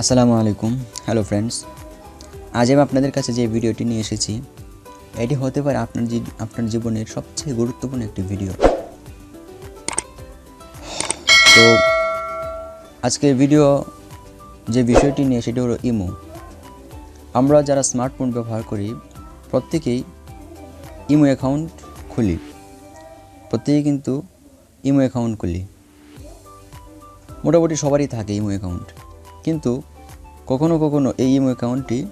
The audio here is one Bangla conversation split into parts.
আসসালামু আলাইকুম। হ্যালো ফ্রেন্ডস আজ আমি আপনাদের কাছে যে ভিডিওটি নিয়ে এসেছি, এটি হতে পারে আপনার আপনার জীবনের সবচেয়ে গুরুত্বপূর্ণ একটি ভিডিও। তো, আজকের ভিডিও যে বিষয়টি নিয়ে, সেটি হলো ইমো। আমরা যারা স্মার্টফোন ব্যবহার করি, প্রত্যেকেই ইমো অ্যাকাউন্ট খুলি। প্রত্যেকেই কিন্তু ইমো অ্যাকাউন্ট খুলি। মোটামুটি সবারই থাকে ইমো অ্যাকাউন্ট কিন্তু কখনো কখনো এই ইমো অ্যাকাউন্টটি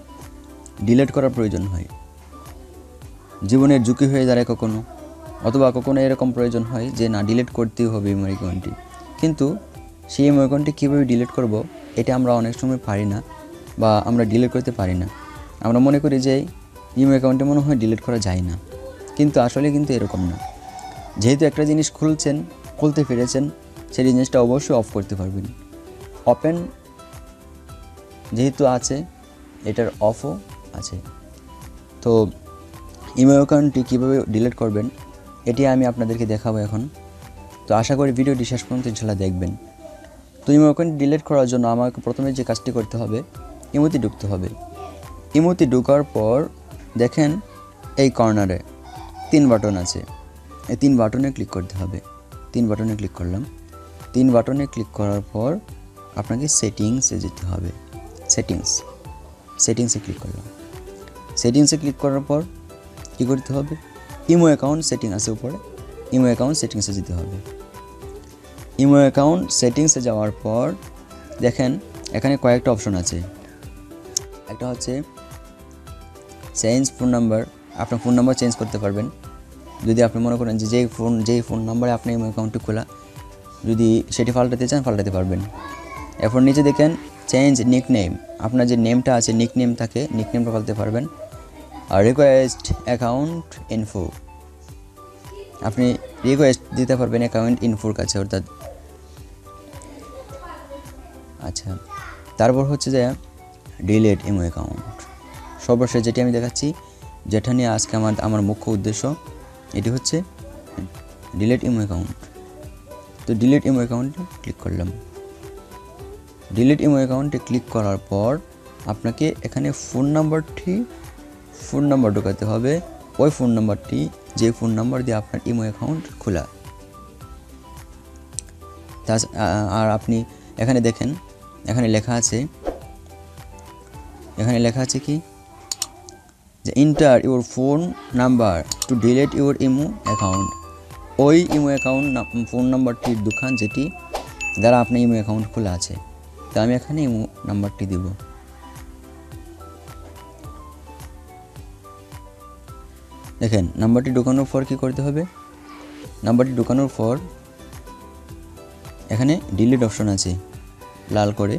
ডিলিট করার প্রয়োজন হয়। জীবনের ঝুঁকি হয়ে দাঁড়ায় কখনো, অথবা কখনো এরকম প্রয়োজন হয় যে না, ডিলিট করতেই হবে ইমো অ্যাকাউন্টটি। কিন্তু সেই ইমো অ্যাকাউন্টটি কীভাবে ডিলিট করব, এটা আমরা অনেক সময় পারি না বা আমরা ডিলিট করতে পারি না। আমরা মনে করি যে ইমো অ্যাকাউন্টে মনে হয় ডিলিট করা যায় না। কিন্তু আসলে কিন্তু এরকম না। যেহেতু একটা জিনিস খুলছেন, খুলতে ফিরেছেন সেই জিনিসটা অবশ্যই অফ করতে পারবেন। ওপেন যেহেতু আছে, এটার অফও আছে। তো ইমেল অ্যাকাউন্টটি কীভাবে ডিলিট করবেন, এটি আমি আপনাদেরকে দেখাবো এখন। তো আশা করি ভিডিওটি শেষ পর্যন্ত ইনশাল্লাহ দেখবেন। তো ইমেল অ্যাকাউন্ট ডিলিট করার জন্য আমাকে প্রথমে যে কাজটি করতে হবে ইমোতে ঢুকতে হবে। ইমোতে ঢোকার পর দেখেন এই কর্নারে তিন বাটন আছে। এই তিন বাটনে ক্লিক করতে হবে। তিন বাটনে ক্লিক করলাম। তিন বাটনে ক্লিক করার পর আপনাকে সেটিংসে যেতে হবে। সেটিংস। সেটিংসে ক্লিক করলাম। সেটিংসে ক্লিক করার পর কী করতে হবে? ইমো অ্যাকাউন্ট সেটিং আছে উপরে। ইমো অ্যাকাউন্ট সেটিংসে যেতে হবে। ইমো অ্যাকাউন্ট সেটিংসে যাওয়ার পর দেখেন এখানে কয়েকটা অপশন আছে। একটা হচ্ছে চেঞ্জ ফোন নাম্বার। আপনার ফোন নাম্বার চেঞ্জ করতে পারবেন। যদি আপনি মনে করেন যে যেই ফোন যেই ফোন নাম্বারে আপনি ইমো অ্যাকাউন্টটি খোলা, যদি সেটি পাল্টাতে চান, পাল্টাতে পারবেন। এরপর নিচে দেখেন চেঞ্জ নিক নেম আপনার যে নেমটা আছে নিক নেম থাকে নিক নেমটা পাল্টাতে পারবেন। আর রিকোয়েস্ট অ্যাকাউন্ট ইনফো আপনি রিকোয়েস্ট দিতে পারবেন অ্যাকাউন্ট ইনফোর কাছে, অর্থাৎ আচ্ছা তারপর হচ্ছে যে ডিলেট ইমো অ্যাকাউন্ট সর্বশেষ যেটি আমি দেখাচ্ছি, যেটা নিয়ে আজকে আমার আমার মুখ্য উদ্দেশ্য, এটি হচ্ছে ডিলেট ইমো অ্যাকাউন্ট তো ডিলেট ইমো অ্যাকাউন্টে ক্লিক করলাম। ডিলিট ইমো অ্যাকাউন্টে ক্লিক করার পর আপনাকে এখানে ফোন নাম্বারটি ফোন নাম্বার ঢোকাতে হবে। ওই ফোন নাম্বারটি যে ফোন নাম্বার দিয়ে আপনার ইমো অ্যাকাউন্ট খোলা। তা আর আপনি এখানে দেখেন, এখানে লেখা আছে, এখানে লেখা আছে কি? যে enter your phone number to delete your imo account ওই ইমো অ্যাকাউন্ট ফোন নাম্বারটির দোকান যেটি, দ্বারা আপনার ইমো অ্যাকাউন্ট খোলা আছে। তো আমি এখানে ইমো নাম্বারটি দিব। দেখেন, নাম্বারটি ঢোকানোর পর কী করতে হবে? নাম্বারটি ঢোকানোর পর এখানে ডিলিট অপশন আছে। লাল করে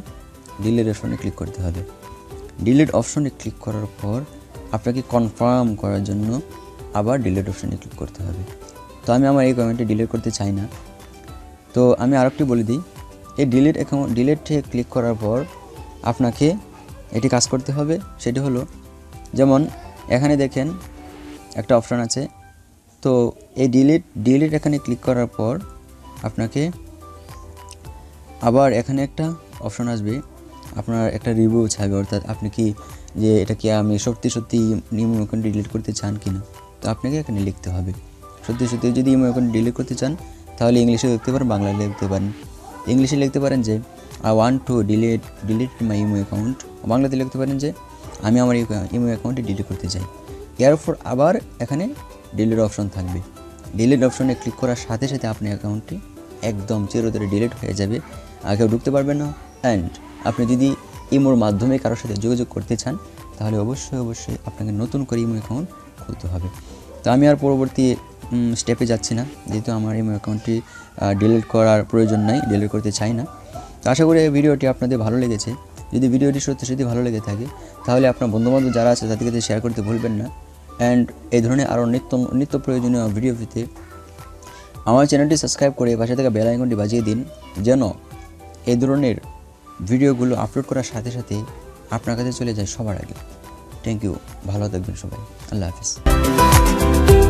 ডিলিট অপশনে ক্লিক করতে হবে। ডিলিট অপশনে ক্লিক করার পর আপনাকে কনফার্ম করার জন্য আবার ডিলিট অপশনে ক্লিক করতে হবে। তো আমি আমার এই কমেন্টে ডিলিট করতে চাই না। তো আমি আরেকটি বলে দিই। এই ডিলিট অ্যাকাউন্ট ডিলিটে ক্লিক করার পর আপনাকে এটি কাজ করতে হবে। সেটি হলো, যেমন এখানে দেখেন একটা অপশান আছে। তো এই ডিলিট ডিলিট এখানে ক্লিক করার পর আপনাকে আবার এখানে একটা অপশন আসবে। আপনার একটা রিভিউ চাইবে অর্থাৎ আপনি কি যে এটা কি আমি সত্যি সত্যি নিয়ম ডিলিট করতে চান কি না? তো আপনাকে এখানে লিখতে হবে। সত্যি সত্যি যদি ইমো অ্যাকাউন্ট ডিলিট করতে চান, তাহলে ইংলিশে লিখতে পারেন, বাংলায় লিখতে পারেন। ইংলিশে লিখতে পারেন যে I want to delete delete my imo account বাংলাতে লিখতে পারেন যে, আমি আমার ইমো অ্যাকাউন্টে ডিলিট করতে চাই। এরপর আবার এখানে ডিলিট অপশন থাকবে। ডিলিট অপশনে ক্লিক করার সাথে সাথে আপনার অ্যাকাউন্টটি একদম চিরতরে ডিলিট হয়ে যাবে। আর কেউ ঢুকতে পারবেন না। অ্যান্ড আপনি যদি ইমোর মাধ্যমে কারোর সাথে যোগাযোগ করতে চান, তাহলে অবশ্যই অবশ্যই আপনাকে নতুন করে ইমো অ্যাকাউন্ট খুলতে হবে। তো আমি আর পরবর্তী স্টেপে যাচ্ছি না। যেহেতু আমার ইমো অ্যাকাউন্টটি ডিলিট করার প্রয়োজন নাই ডিলিট করতে চাই না। তো আশা করি এই ভিডিওটি আপনাদের ভালো লেগেছে। যদি ভিডিওটি সত্যি সত্যি ভালো লেগে থাকে, তাহলে আপনার বন্ধুবান্ধব যারা আছে, তাদেরকে শেয়ার করতে ভুলবেন না। অ্যান্ড এই ধরনের আরও নিত্য নিত্য প্রয়োজনীয় ভিডিও পেতে আমার চ্যানেলটি সাবস্ক্রাইব করে পাশে থাকা বেল আইকনটি বাজিয়ে দিন, যেন এই ধরনের ভিডিওগুলো আপলোড করার সাথে সাথে আপনার কাছে চলে যায় সবার আগে। থ্যাংক ইউ ভালো থাকবেন সবাই। আল্লাহ হাফিজ।